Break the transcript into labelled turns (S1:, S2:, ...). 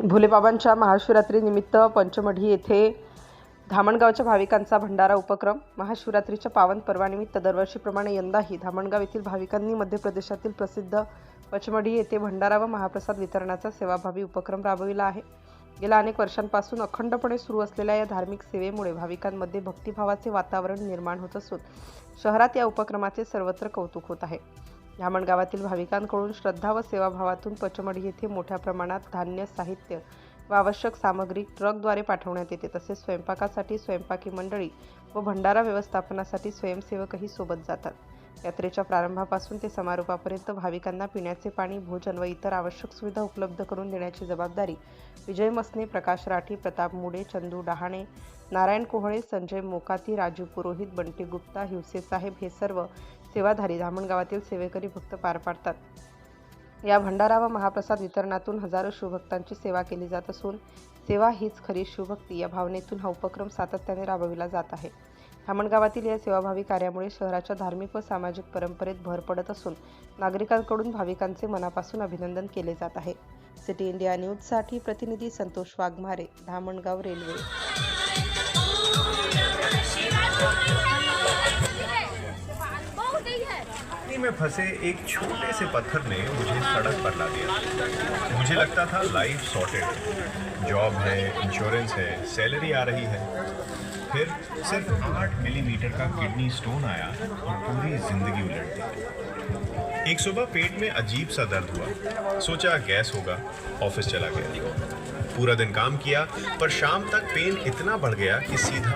S1: भोलेबाबांच्या महाशिवरात्रीनिमित्त पंचमढी येथे धामणगावच्या भाविकांचा भंडारा उपक्रम. महाशिवरात्रीच्या पावन पर्वानिमित्त दरवर्षीप्रमाणे यंदाही धामणगाव येथील भाविकांनी मध्य प्रदेशातील प्रसिद्ध पंचमढी येथे भंडारा व महाप्रसाद वितरणाचा सेवाभावी उपक्रम राबविला आहे. गेल्या अनेक वर्षांपासून अखंडपणे सुरू असलेल्या या धार्मिक सेवेमुळे भाविकांमध्ये भक्तिभावाचे वातावरण निर्माण होत असून शहरात या उपक्रमाचे सर्वत्र कौतुक होत आहे. धामण गावातील भाविकांकडून श्रद्धा व सेवाभावातून पचमढी येथे मोठ्या प्रमाणात धान्य साहित्य व आवश्यक सामग्री ट्रकद्वारे पाठवण्यात येते. तसेच स्वयंपाकासाठी स्वयंपाकी मंडळी व भंडारा व्यवस्थापनासाठी स्वयंसेवकही सोबत जातात. यात्रेच्या प्रारंभापासून ते समारोपापर्यंत भाविकांना पिण्याचे पाणी भोजन व इतर आवश्यक सुविधा उपलब्ध करून देण्याची जबाबदारी विजय मसने प्रकाश राठी प्रताप मुडे चंदू डहाणे नारायण कोहळे संजय मोकाती राजू पुरोहित बंटी गुप्ता हिवसे साहेब हे सर्व सेवाधारी धामणगावातील सेवेकरी भक्त पार पाडतात. या भंडारा व महाप्रसाद वितरणातून हजारो शिवभक्तांची सेवा केली जात असून सेवा हीच खरी शिवभक्ती या भावनेतून हा उपक्रम सातत्याने राबविला जात आहे. धामणगावातील या सेवाभावी कार्यामुळे शहराच्या धार्मिक व सामाजिक परंपरेत भर पडत असून नागरिकांकडून भाविकांचे मनापासून अभिनंदन केले जात आहे. सिटी इंडिया न्यूजसाठी प्रतिनिधी संतोष वाघमारे धामणगाव रेल्वे.
S2: में फंसे एक छोटे से पत्थर ने मुझे सड़क पर ला दिया। मुझे लगता था लाइफ सॉर्टेड जॉब है इंश्योरेंस है सैलरी आ रही है। फिर सिर्फ़ आठ मिलीमीटर का किडनी स्टोन आया और पूरी ज़िंदगी उलट दी। एक सुबह पेट में अजीब सा दर्द हुआ। सोचा गैस होगा, ऑफ़िस चला गया। पूरा दिन काम किया, पर शाम तक पेन इतना बढ़ गया कि सीधा